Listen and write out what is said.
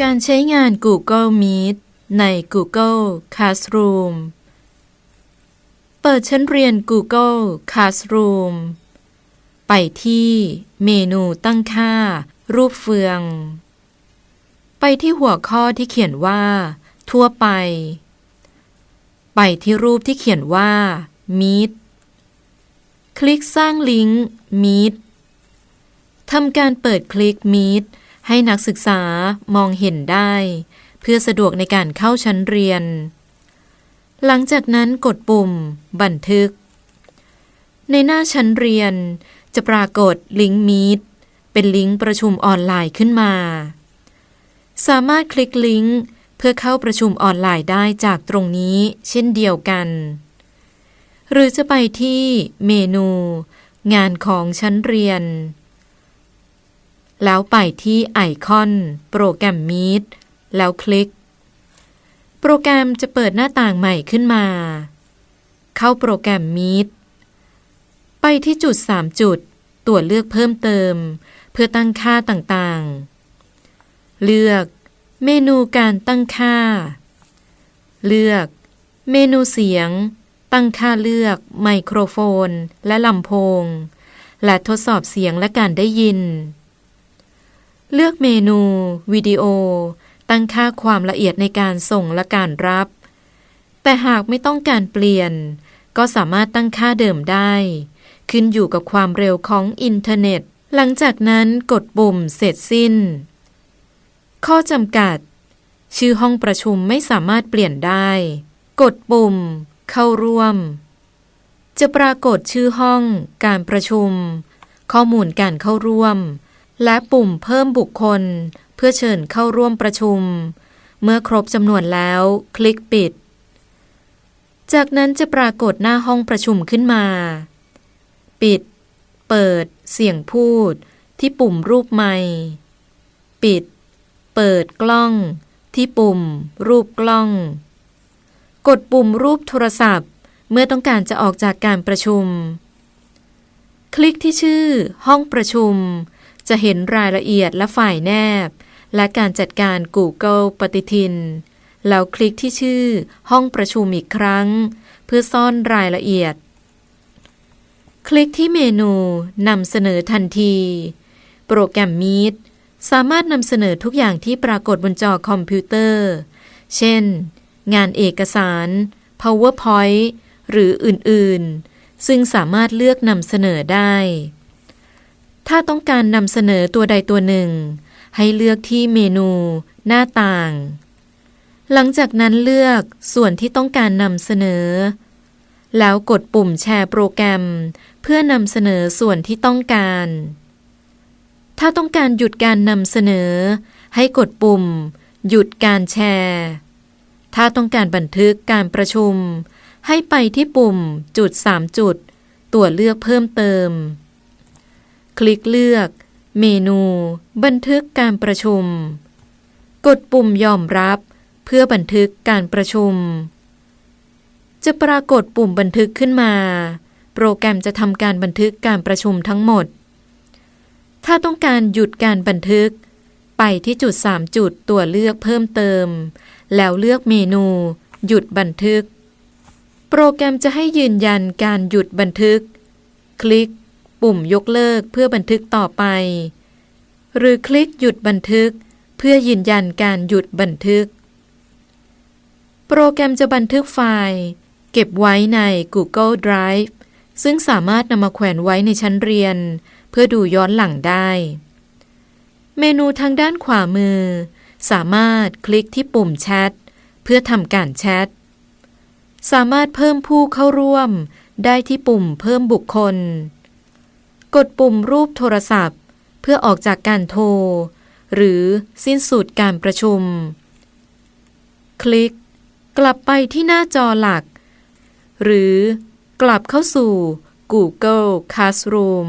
การใช้งาน Google Meet ใน Google Classroom เปิดชั้นเรียน Google Classroom ไปที่เมนูตั้งค่า รูปเฟือง ไปที่หัวข้อที่เขียนว่า ทั่วไป ไปที่รูปที่เขียนว่า Meet คลิกสร้างลิงก์ Meet ทำการเปิดคลิก Meet ให้นักศึกษามองเห็นได้ เพื่อสะดวกในการเข้าชั้นเรียน หลังจากนั้นกดปุ่ม บันทึก ในหน้าชั้นเรียน จะปรากฏลิงก์ Meet เป็นลิงก์ประชุมออนไลน์ขึ้นมา สามารถคลิกลิงก์เพื่อเข้าประชุมออนไลน์ได้จากตรงนี้เช่นเดียวกัน หรือจะไปที่เมนู งานของชั้นเรียน แล้วไปที่ไอคอน โปรแกรม Meet แล้วคลิก โปรแกรมจะเปิดหน้าต่างใหม่ขึ้นมา เข้าโปรแกรม Meet ไปที่จุด 3 จุดตรวเลือกเพิ่มเติม เพื่อตั้งค่าต่างๆ เลือก เมนูการตั้งค่า เลือก เมนูเสียง ตั้งค่าเลือกไมโครโฟน และลำโพง และทดสอบเสียงและการได้ยิน เลือกเมนู วิดีโอ ตั้งค่าความละเอียดในการส่งและการรับ แต่หากไม่ต้องการเปลี่ยน ก็สามารถตั้งค่าเดิมได้ ขึ้นอยู่กับความเร็วของอินเทอร์เน็ต หลังจากนั้นกดปุ่มเสร็จสิ้น ข้อจำกัด ชื่อห้องประชุมไม่สามารถเปลี่ยนได้ กดปุ่ม เข้าร่วม จะปรากฏชื่อห้อง การประชุม ข้อมูลการเข้าร่วม และปุ่มเพิ่มบุคคล เพื่อเชิญเข้าร่วมประชุม เมื่อครบจำนวนแล้วคลิกปิด จากนั้นจะปรากฏหน้าห้องประชุมขึ้นมา ปิด เปิด เสียงพูด ที่ปุ่มรูปไมค์ปิด เปิดกล้อง ที่ปุ่ม รูปกล้อง กดปุ่มรูปโทรศัพท์ เมื่อต้องการจะออกจากการประชุม คลิกที่ชื่อ ห้องประชุม จะเห็นรายละเอียดและฝ่ายแนบ และการจัดการ Google ปฏิทิน แล้วคลิกที่ชื่อ ห้องประชุมอีกครั้ง เพื่อซ่อนรายละเอียด คลิกที่เมนูนำเสนอทันที โปรแกรม Meet สามารถนำเสนอทุกอย่างที่ปรากฏบนจอคอมพิวเตอร์ เช่น งานเอกสาร PowerPoint หรืออื่น ๆ ซึ่งสามารถเลือกนำเสนอได้ ถ้าต้องการนำเสนอตัวใดตัวหนึ่ง ให้เลือกที่เมนู หน้าต่าง หลังจากนั้นเลือกส่วนที่ต้องการนำเสนอ แล้วกดปุ่มแชร์โปรแกรม เพื่อนำเสนอส่วนที่ต้องการ ถ้าต้องการหยุดการนำเสนอ ให้กดปุ่ม หยุดการแชร์ ถ้าต้องการบันทึกการประชุม ให้ไปที่ปุ่มจุด 3 จุด ตัวเลือกเพิ่มเติม คลิกเลือก เมนู บันทึกการประชุม กดปุ่มยอมรับ เพื่อบันทึกการประชุม จะปรากฏปุ่มบันทึกขึ้นมา โปรแกรมจะทำการบันทึกการประชุมทั้งหมด ถ้าต้องการหยุดการบันทึก ไปที่จุด 3 จุดตัวเลือกเพิ่มเติม แล้วเลือกเมนู หยุดบันทึก โปรแกรมจะให้ยืนยันการหยุดบันทึก คลิก ปุ่มยกเลิกเพื่อบันทึกต่อไป หรือคลิกหยุดบันทึก เพื่อยืนยันการหยุดบันทึก โปรแกรมจะบันทึกไฟล์ เก็บไว้ใน Google Drive ซึ่งสามารถนำมาแขวนไว้ในชั้นเรียน เพื่อดูย้อนหลังได้ เมนูทางด้านขวามือ สามารถคลิกที่ปุ่มแชทเพื่อทำการแชท สามารถเพิ่มผู้เข้าร่วมได้ที่ปุ่มเพิ่มบุคคล กดปุ่มรูปโทรศัพท์ เพื่อออกจากการโทร หรือสิ้นสุดการประชุม คลิก กลับไปที่หน้าจอหลัก หรือกลับเข้าสู่ Google Classroom